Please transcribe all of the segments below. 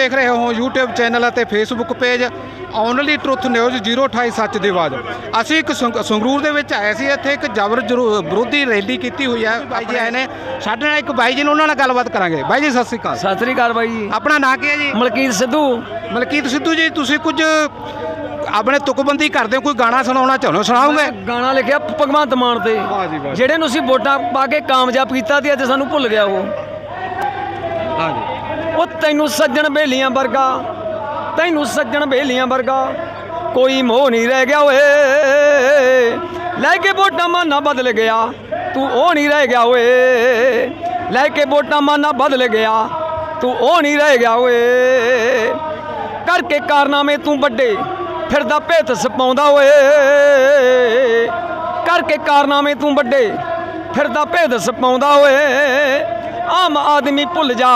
ਦੇਖ ਰਹੇ ਹੋ YouTube ਚੈਨਲ ਅਤੇ Facebook page only truth news 028 ਸੱਚ ਦੀ ਆਵਾਜ਼। ਅਸੀਂ ਇੱਕ ਸੰਗ- ਸੰਗਰੂਰ ਦੇ ਵਿੱਚ ਆਏ ਸੀ ਇੱਥੇ ਇੱਕ ਜਬਰ ਵਿਰੋਧੀ ਰੈਲੀ ਕੀਤੀ ਹੋਈ ਹੈ। ਬਾਈ ਜੀ। ਆਏ ਨੇ ਸਾਡੇ ਨਾਲ ਇੱਕ ਬਾਈ ਜੀ ਨੇ ਉਹਨਾਂ ਨਾਲ ਗੱਲਬਾਤ ਕਰਾਂਗੇ। ਬਾਈ ਜੀ ਸਤਿ ਸ਼੍ਰੀ ਅਕਾਲ। ਸਤਿ ਸ੍ਰੀ ਅਕਾਲ ਬਾਈ ਜੀ। ਆਪਣਾ ਨਾਂ ਕੀ ਹੈ ਜੀ? ਮਲਕੀਤ ਸਿੱਧੂ। ਮਲਕੀਤ ਸਿੱਧੂ ਜੀ ਤੁਸੀਂ ਕੁਝ ਆਪਣੇ ਤੁਕਬੰਦੀ ਕਰਦੇ ਹੋ ਕੋਈ ਗਾਣਾ ਸੁਣਾਉਣਾ ਚਾਹੁੰਦੇ ਹੋ? ਸੁਣਾਓਗੇ? ਮੈਂ ਗਾਣਾ ਲਿਖਿਆ ਭਗਵੰਤ ਮਾਨ ਤੇ। ਜਿਹੜੇ ਨੂੰ ਅਸੀਂ ਵੋਟਾਂ ਪਾ ਕੇ ਕਾਮਯਾਬ ਕੀਤਾ ਤੇ ਅੱਜ ਸਾਨੂੰ ਭੁੱਲ ਗਿਆ ਉਹ। ਹਾਂ ਜੀ। ਉਹ ਤੈਨੂੰ ਸੱਜਣ ਬੇਲੀਆਂ ਵਰਗਾ, ਤੈਨੂੰ ਸੱਜਣ ਬੇਲੀਆਂ ਵਰਗਾ ਕੋਈ ਮੋਹ ਨਹੀਂ ਰਹਿ ਗਿਆ ਓਏ। ਲੈ ਕੇ ਵੋਟਾਂ ਮਾਨਾ ਬਦਲ ਗਿਆ, ਤੂੰ ਉਹ ਨਹੀਂ ਰਹਿ ਗਿਆ ਓਏ। ਲੈ ਕੇ ਵੋਟਾਂ ਮਾਨਾ ਬਦਲ ਗਿਆ, ਤੂੰ ਉਹ ਨਹੀਂ ਰਹਿ ਗਿਆ ਓਏ। ਕਰਕੇ ਕਾਰਨਾਮੇ ਤੂੰ ਵੱਡੇ, ਫਿਰਦਾ ਭੇਤ ਸਪਾਉਂਦਾ ਓਏ। ਕਰਕੇ ਕਾਰਨਾਮੇ ਤੂੰ ਵੱਡੇ, ਫਿਰਦਾ ਭੇਦ ਸਪਾਉਂਦਾ ਓਏ। ਆਮ ਆਦਮੀ ਭੁੱਲ ਜਾ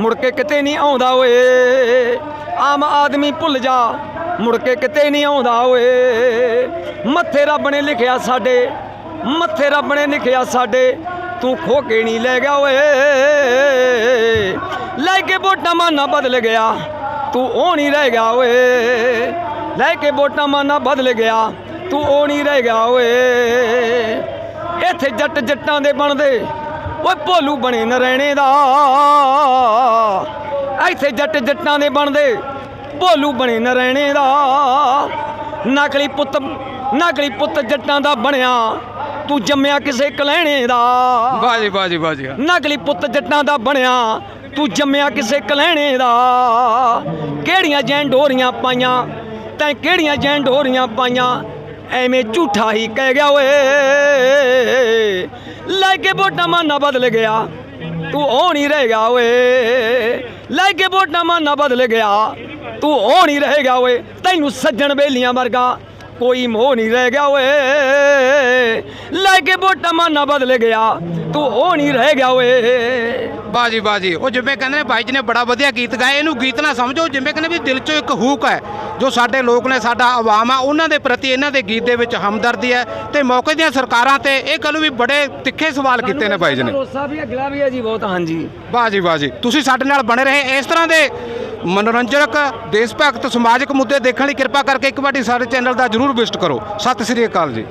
ਮੁੜ ਕੇ ਕਿਤੇ ਨਹੀਂ ਆਉਂਦਾ ਓਏ। ਆਮ ਆਦਮੀ ਭੁੱਲ ਜਾ, ਮੁੜ ਕੇ ਕਿਤੇ ਨਹੀਂ ਆਉਂਦਾ ਓਏ। ਮੱਥੇ ਰੱਬ ਨੇ ਲਿਖਿਆ ਸਾਡੇ, ਮੱਥੇ ਰੱਬ ਨੇ ਲਿਖਿਆ ਸਾਡੇ, ਤੂੰ ਖੋ ਕੇ ਨਹੀਂ ਲੈ ਗਿਆ ਓਏ। ਲੈ ਕੇ ਵੋਟਾਂ ਮਾਨਾ ਬਦਲ ਗਿਆ, ਤੂੰ ਉਹ ਨਹੀਂ ਰਹਿ ਗਿਆ ਓਏ। ਲੈ ਕੇ ਵੋਟਾਂ ਮਾਨਾ ਬਦਲ ਗਿਆ, ਤੂੰ ਉਹ ਨਹੀਂ ਰਹਿ ਗਿਆ ਓਏ। ਇੱਥੇ ਜੱਟ ਜੱਟਾਂ ਦੇ ਬਣਦੇ ਓਏ ਭੋਲੂ ਬਣੇ ਨਰੈਣੇ ਦਾ। ਇੱਥੇ ਜੱਟ ਜੱਟਾਂ ਦੇ ਬਣਦੇ ਭੋਲੂ ਬਣੇ ਨਰੈਣੇ ਦਾ। ਨਕਲੀ ਪੁੱਤ ਨਕਲੀ ਪੁੱਤ ਜੱਟਾਂ ਦਾ ਬਣਿਆ ਤੂੰ ਜੰਮਿਆ ਕਿਸੇ ਕਲਹਿਣੇ ਦਾ। ਵਾਹ ਜੀ ਵਾਹ ਜੀ ਵਾਹ ਜੀ ਨਕਲੀ ਪੁੱਤ ਜੱਟਾਂ ਦਾ ਬਣਿਆ ਤੂੰ ਜੰਮਿਆ ਕਿਸੇ ਕਲਹਿਣੇ ਦਾ। ਕਿਹੜੀਆਂ ਜੈਨ ਡੋਰੀਆਂ ਪਾਈਆਂ ਤੈਂ ਕਿਹੜੀਆਂ ਜੈਨ ਡੋਰੀਆਂ ਪਾਈਆਂ ਐਵੇਂ ਝੂਠਾ ਹੀ ਕਹਿ ਗਿਆ ਓਏ। ਲੈ ਕੇ ਵੋਟਾਂ ਮਾਨਾ ਬਦਲ ਗਿਆ। ਤੂੰ ਉਹ ਨਹੀਂ ਰਹਿ ਗਿਆ ਓਏ। ਲੈ ਕੇ ਵੋਟਾਂ ਮਾਨਾ ਬਦਲ ਗਿਆ। ਤੂੰ ਉਹ ਨਹੀਂ ਰਹਿ ਗਿਆ ਓਏ। ਤੈਨੂੰ ਸੱਜਣ ਬੇਲੀਆਂ ਵਰਗਾ ਕੋਈ ਮੋਹ ਨਹੀਂ ਰਹਿ ਗਿਆ ਓਏ। ਲੈ ਕੇ ਵੋਟਾਂ ਮਾਨਾ ਬਦਲ ਗਿਆ। ਤੂੰ ਉਹ ਨਹੀਂ ਰਹਿ ਗਿਆ ਓਏ। ਵਾਹ ਜੀ ਉਹ ਜਿਵੇਂ ਕਹਿੰਦੇ ਨੇ, ਬਾਈ ਜੀ ਨੇ ਬੜਾ ਵਧੀਆ ਗੀਤ ਗਾਇਆ। ਇਹਨੂੰ ਗੀਤ ਨਾ ਸਮਝੋ। ਜਿਵੇਂ ਕਹਿੰਦੇ ਵੀ ਦਿਲ 'ਚੋਂ ਇੱਕ ਹੂਕ ਹੈ। ਜੋ ਸਾਡੇ ਲੋਕ ਨੇ ਸਾਡਾ ਆਵਾਮ ਆ ਉਹਨਾਂ ਦੇ ਪ੍ਰਤੀ ਇਹਨਾਂ ਦੇ ਗੀਤ ਦੇ ਵਿੱਚ ਹਮਦਰਦੀ ਹੈ ਤੇ ਮੌਕੇ ਦੀਆਂ ਸਰਕਾਰਾਂ ਤੇ ਇਹ ਗੱਲ ਵੀ ਬੜੇ ਤਿੱਖੇ ਸਵਾਲ ਕੀਤੇ ਨੇ ਬਾਈ ਜੀ ਨੇ। ਭਰੋਸਾ ਵੀ ਅਗਲਾ ਵੀ ਹੈ ਜੀ ਬਹੁਤ ਹਾਂਜੀ। ਵਾਹ ਜੀ ਵਾਹ ਜੀ। ਤੁਸੀਂ ਸਾਡੇ ਨਾਲ ਬਣੇ ਰਹੇ ਇਸ ਤਰ੍ਹਾਂ ਦੇ ਮਨੋਰੰਜਕ ਦੇਸ਼ ਭਗਤ ਸਮਾਜਿਕ ਮੁੱਦੇ ਦੇਖਣ ਲਈ ਕਿਰਪਾ ਕਰਕੇ ਇੱਕ ਵਾਰੀ ਸਾਡੇ ਚੈਨਲ ਦਾ ਜਰੂਰ ਵਿਜ਼ਿਟ ਕਰੋ। ਸਤਿ ਸ੍ਰੀ ਅਕਾਲ ਜੀ।